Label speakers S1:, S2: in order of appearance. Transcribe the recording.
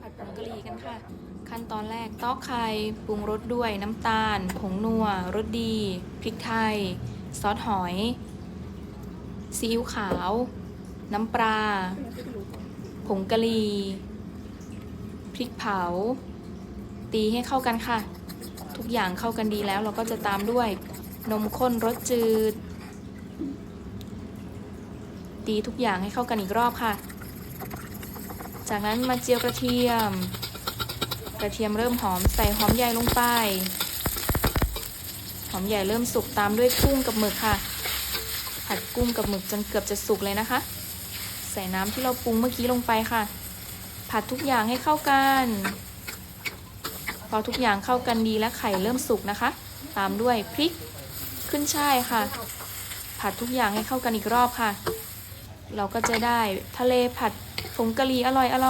S1: ผัดผงกะหรี่กันค่ะ ขั้นตอนแรกตอกไข่ปรุงรสด้วยน้ำตาล ผงนัวรสดี พริกไทย ซอสหอยซีอิ๊วขาว น้ำปลา ผงกะหรี่พริกเผา ตีให้เข้ากันค่ะ ทุกอย่างเข้ากันดีแล้วเราก็จะตามด้วยนมข้นรสจืด ตีทุกอย่างให้เข้ากันอีกรอบค่ะ จากนั้นมาเจียวกระเทียม กระเทียมเริ่มหอมใส่หอมใหญ่ลงไป หอมใหญ่เริ่มสุกตามด้วยกุ้งกับหมึกค่ะ ผัดกุ้งกับหมึกจนเกือบจะสุกเลยนะคะ ใส่น้ำที่เราปรุงเมื่อกี้ลงไปค่ะ ผัดทุกอย่างให้เข้ากัน พอทุกอย่างเข้ากันดีและไข่เริ่มสุกนะคะ ตามด้วยพริกขึ้นช่ายค่ะ ผัดทุกอย่างให้เข้ากันอีกรอบค่ะ เราก็จะได้ทะเลผัดผงกะหรี่อร่อยอร่อย